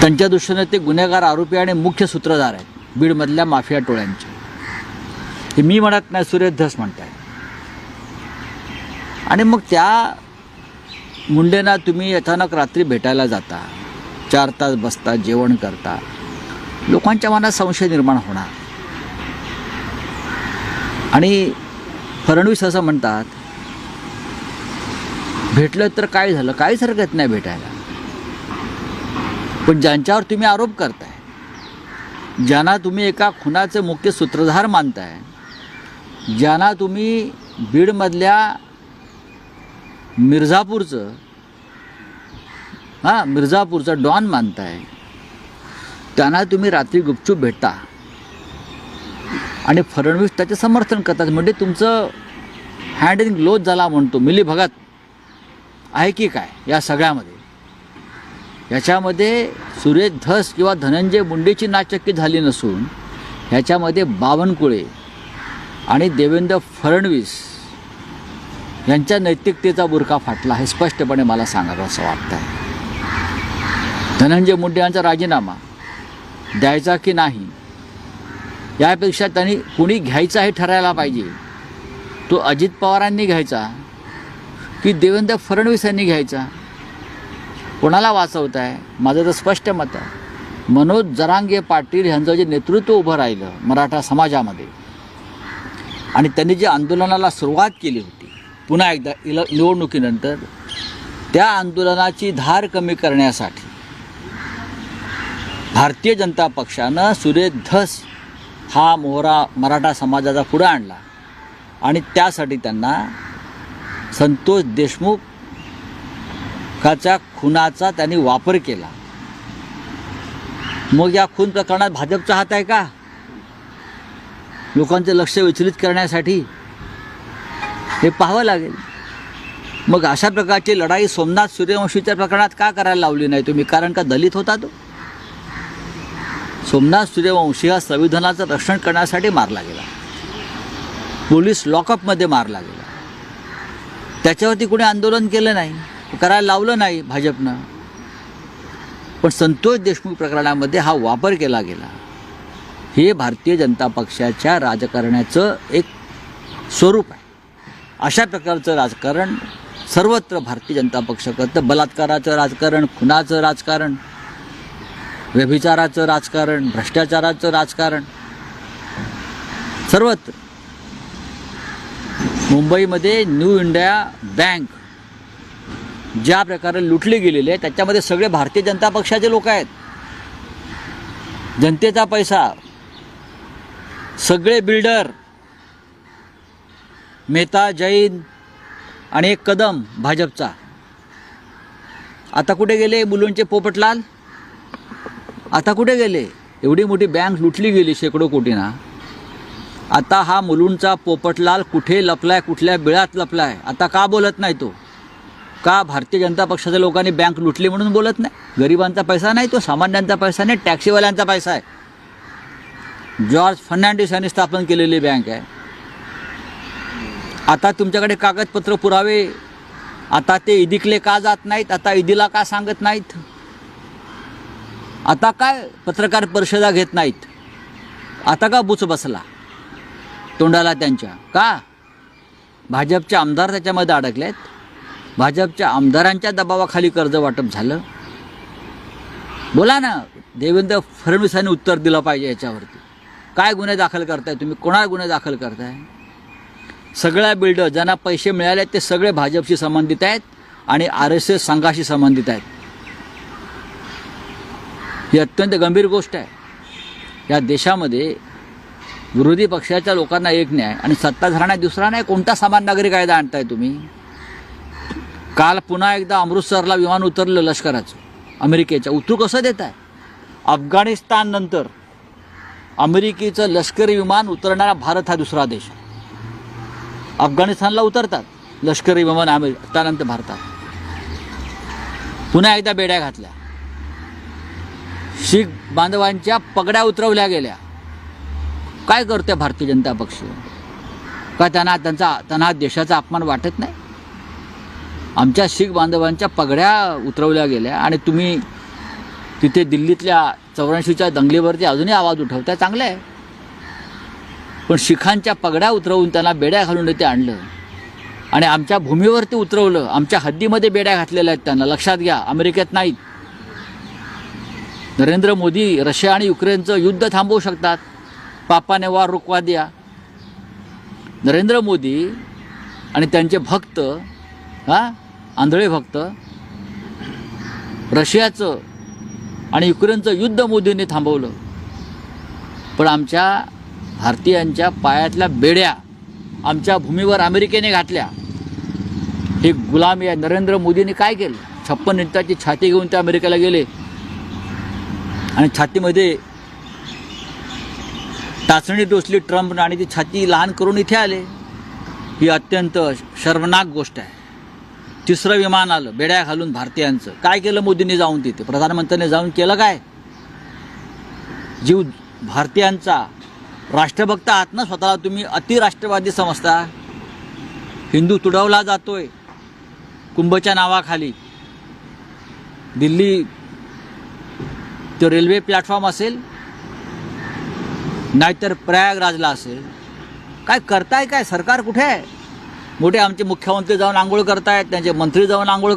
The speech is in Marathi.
त्यांच्या दृष्टीने ते गुन्हेगार आरोपी आणि मुख्य सूत्रधार आहेत. बीडमधल्या माफिया टोळ्यांचे. हे मी म्हणत नाही सुरेश धस म्हणताय आणि मग त्या मुंडेंना तुम्ही अचानक रात्री भेटायला जाता. चार तास बसता जेवण करता. लोकांच्या मनात संशय निर्माण होणार. आणि फडणवीस असं म्हणतात भेटलं तर काय झालं? काहीच हरकत नाही भेटायला. पण ज्यांच्यावर तुम्ही आरोप करताय ज्यांना तुम्ही एका खुनाचे मुख्य सूत्रधार मानताय ज्यांना तुम्ही बीडमधल्या मिर्झापूरचं हां मिर्झापूरचं डॉन मानताय त्यांना तुम्ही रात्री गुपचूप भेटता आणि फडणवीस त्याचे समर्थन करतात. म्हणजे तुमचं हँड इन ग्लोज झाला म्हणतो मिली भगत आहे की काय या सगळ्यामध्ये? याच्यामध्ये सुरेश धस किंवा धनंजय मुंडेची नाचक्की झाली नसून ह्याच्यामध्ये बावनकुळे आणि देवेंद्र फडणवीस यांच्या नैतिकतेचा बुरखा फाटला हे स्पष्टपणे मला सांगावं असं वाटतं आहे धनंजय मुंडे यांचा राजीनामा द्यायचा की नाही यापेक्षा त्यांनी कुणी घ्यायचा हे ठरायला पाहिजे. तो अजित पवारांनी घ्यायचा की देवेंद्र फडणवीस यांनी घ्यायचा? कोणाला वाचवत आहे माझं तर स्पष्ट मत आहे. मनोज जरांगे पाटील यांचं जे नेतृत्व उभं राहिलं मराठा समाजामध्ये आणि त्यांनी जे आंदोलनाला सुरुवात केली होती पुन्हा एकदा इल निवडणुकीनंतर त्या आंदोलनाची धार कमी करण्यासाठी भारतीय जनता पक्षानं सुरेश धस हा मोहरा मराठा समाजाचा पुढं आणला. आणि त्यासाठी त्यांना संतोष देशमुख देशमुखाच्या खुनाचा त्यांनी वापर केला. मग या खून प्रकरणात भाजपचा हात आहे का? लोकांचं लक्ष विचलित करण्यासाठी हे पाहावं लागेल. मग अशा प्रकारची लढाई सोमनाथ सूर्यवंशीच्या प्रकरणात का करायला लावली नाही तुम्ही? कारण का दलित होता तो? सोमनाथ सूर्यवंशी हा संविधानाचं रक्षण करण्यासाठी मारला गेला. पोलीस लॉकअपमध्ये मारला गेला. त्याच्यावरती कुणी आंदोलन केलं नाही? करायला लावलं नाही भाजपनं. पण संतोष देशमुख प्रकरणामध्ये हा वापर केला गेला. हे भारतीय जनता पक्षाच्या राजकारणाचं एक स्वरूप आहे. अशा प्रकारचं राजकारण सर्वत्र भारतीय जनता पक्ष करतं बलात्काराचं राजकारण खुनाचं राजकारण व्यभिचाराचं राजकारण भ्रष्टाचाराचं राजकारण सर्वत्र. मुंबईमध्ये न्यू इंडिया बँक ज्या प्रकारे लुटली गेलेले आहे त्याच्यामध्ये सगळे भारतीय जनता पक्षाचे लोक आहेत. जनतेचा पैसा सगळे बिल्डर मेहता जैन आणि एक कदम भाजपचा. आता कुठे गेले मुलुंडचे पोपटलाल? आता कुठे गेले? एवढी मोठी बँक लुटली गेली शेकडो कोटीना. आता हा मुलुंडचा पोपटलाल कुठे लपलाय कुठल्या बिळात लपलाय? आता का बोलत नाही तो? का भारतीय जनता पक्षाच्या लोकांनी बँक लुटली म्हणून बोलत नाही? गरिबांचा पैसा नाही तो सामान्यांचा पैसा नाही टॅक्सीवाल्यांचा पैसा आहे. जॉर्ज फर्नांडिस यांनी स्थापन केलेली बँक आहे. आता तुमच्याकडे कागदपत्र पुरावे आता ते ईदीकले का जात नाहीत आता ईदीला का सांगत नाहीत? आता काय पत्रकार परिषदा घेत नाहीत? आता का बुच बसला? तोंडाला त्यांच्या. का? भाजपचे आमदार त्याच्यामध्ये अडकलेत? भाजपच्या आमदारांच्या दबावाखाली कर्ज वाटप झालं. बोला ना देवेंद्र फडणवीसांनी उत्तर दिलं पाहिजे याच्यावरती. काय गुन्हे दाखल करताय तुम्ही? कोणाला गुन्हे दाखल करताय? सगळ्या बिल्डर ज्यांना पैसे मिळाले ते सगळे भाजपशी संबंधित आहेत आणि आर एस एस संघाशी संबंधित आहेत. ही अत्यंत गंभीर गोष्ट आहे. या देशामध्ये विरोधी पक्षाच्या लोकांना एक न्याय आणि सत्ताधाऱ्यांना दुसरा नाही कोणता समान नागरी कायदा आणताय तुम्ही? काल पुन्हा एकदा अमृतसरला विमान उतरलं लष्कराचं अमेरिकेच्या. उतरू कसं देत आहे अफगाणिस्ताननंतर अमेरिकेचं लष्करी विमान उतरणारा भारत हा दुसरा देश. अफगाणिस्तानला उतरतात लष्करी विमान अमेरिका त्यानंतर भारतात. पुन्हा एकदा बेड्या घातल्या. शीख बांधवांच्या पगड्या उतरवल्या गेल्या. काय करते भारतीय जनता पक्ष? का त्यांना त्यांचा त्यांना देशाचा अपमान वाटत नाही? आमच्या शीख बांधवांच्या पगड्या उतरवल्या गेल्या आणि तुम्ही तिथे दिल्लीतल्या चौऱ्याऐंशीच्या दंगलीवरती अजूनही आवाज उठवताय चांगलं आहे. पण शिखांच्या पगड्या उतरवून त्यांना बेड्या घालून ते आणलं. आणि आमच्या भूमीवरती उतरवलं. आमच्या हद्दीमध्ये बेड्या घातलेल्या आहेत त्यांना. लक्षात घ्या अमेरिकेत नाहीत. नरेंद्र मोदी रशिया आणि युक्रेनचं युद्ध थांबवू शकतात. पापाने वार रुकवा द्या. नरेंद्र मोदी आणि त्यांचे भक्त हा? आंधळे भक्त. रशियाचं आणि युक्रेनचं युद्ध मोदींनी थांबवलं. पण आमच्या भारतीयांच्या पायातल्या बेड्या आमच्या भूमीवर अमेरिकेने घातल्या. हे गुलाम या नरेंद्र मोदींनी काय केलं? छप्पन इंचाची छाती घेऊन ते अमेरिकेला गेले. आणि छातीमध्ये टाचणी टोचली ट्रम्पनं आणि ती छाती लहान करून इथे आले. ही अत्यंत शर्मनाक गोष्ट आहे. तिसरं विमान आलं बेड्या घालून भारतीयांचं. काय केलं मोदींनी जाऊन तिथे? प्रधानमंत्र्यांनी जाऊन केलं काय? जीव भारतीयांचा राष्ट्रभक्त आहात ना स्वतःला तुम्ही? अतिराष्ट्रवादी समजता. हिंदू तुडवला जातोय कुंभच्या नावाखाली. दिल्ली तो रेल्वे प्लॅटफॉर्म असेल नाहीतर प्रयागराजला असेल. काय करताय काय? सरकार कुठे आहे? मोठे आमचे मुख्यमंत्री जाऊन आंघोळ करतायत त्यांचे मंत्री जाऊन आंघोळ